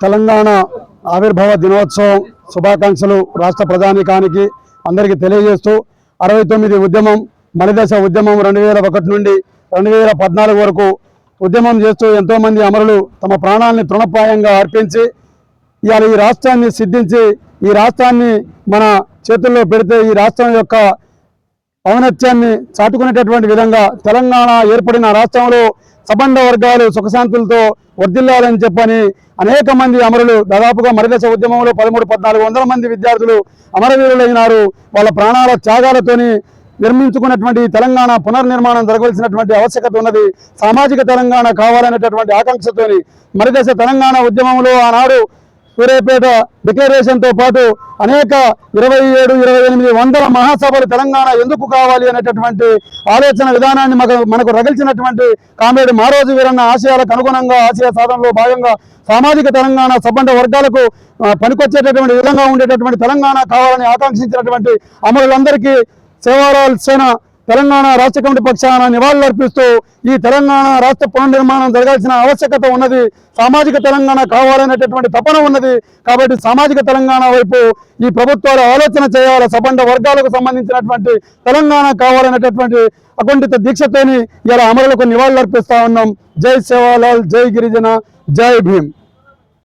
తెలంగాణ ఆవిర్భావ దినోత్సవం శుభాకాంక్షలు రాష్ట్ర ప్రధానికానికి అందరికీ తెలియజేస్తూ అరవై తొమ్మిది ఉద్యమం మలిదశ ఉద్యమం రెండు వేల ఒకటి నుండి రెండు వేల పద్నాలుగు వరకు ఉద్యమం చేస్తూ ఎంతోమంది అమరులు తమ ప్రాణాలని తృణప్రాయంగా అర్పించి ఇవాళ ఈ రాష్ట్రాన్ని సిద్ధించి ఈ రాష్ట్రాన్ని మన చేతుల్లో పెడితే ఈ రాష్ట్రం యొక్క ఔన్నత్యాన్ని చాటుకునేటటువంటి విధంగా తెలంగాణ ఏర్పడిన రాష్ట్రంలో సబండ వర్గాలు సుఖశాంతులతో వర్ధిల్లాలని చెప్పని అనేక మంది అమరులు దాదాపుగా మరిదశ ఉద్యమంలో పదమూడు పద్నాలుగు వందల మంది విద్యార్థులు అమరవీరులైనారు. వాళ్ళ ప్రాణాల త్యాగాలతోని నిర్మించుకున్నటువంటి తెలంగాణ పునర్నిర్మాణం జరగవలసినటువంటి ఆవశ్యకత ఉన్నది. సామాజిక తెలంగాణ కావాలనేటటువంటి ఆకాంక్షతోని మరిదశ తెలంగాణ ఉద్యమంలో ఆనాడు సూర్యాపేట డిక్లరేషన్తో పాటు అనేక ఇరవై ఏడు ఇరవై ఎనిమిది వందల మహాసభలు తెలంగాణ ఎందుకు కావాలి అనేటటువంటి ఆలోచన విధానాన్ని మనకు మనకు రగిల్చినటువంటి కామ్రేడ్ మారోజు వీరన్న ఆశయాలకు అనుగుణంగా ఆశయ సాధనలో భాగంగా సామాజిక తెలంగాణ సబ్బండ వర్గాలకు పనికొచ్చేటటువంటి విధంగా ఉండేటటువంటి తెలంగాణ కావాలని ఆకాంక్షించినటువంటి అమరులందరికీ సేవాలాల్ సేన తెలంగాణ రాష్ట్ర కమిటీ పక్షాన నివాళులర్పిస్తూ ఈ తెలంగాణ రాష్ట్ర పునర్నిర్మాణం జరగాల్సిన ఆవశ్యకత ఉన్నది. సామాజిక తెలంగాణ కావాలనేటటువంటి తపన ఉన్నది. కాబట్టి సామాజిక తెలంగాణ వైపు ఈ ప్రభుత్వాలు ఆలోచన చేయాలి. సబండ వర్గాలకు సంబంధించినటువంటి తెలంగాణ కావాలనేటటువంటి అకుంఠిత దీక్షతోని ఇలా అమరులకు నివాళులర్పిస్తా ఉన్నాం. జై సేవాలాల్ జై గిరిజన జై భీమ్.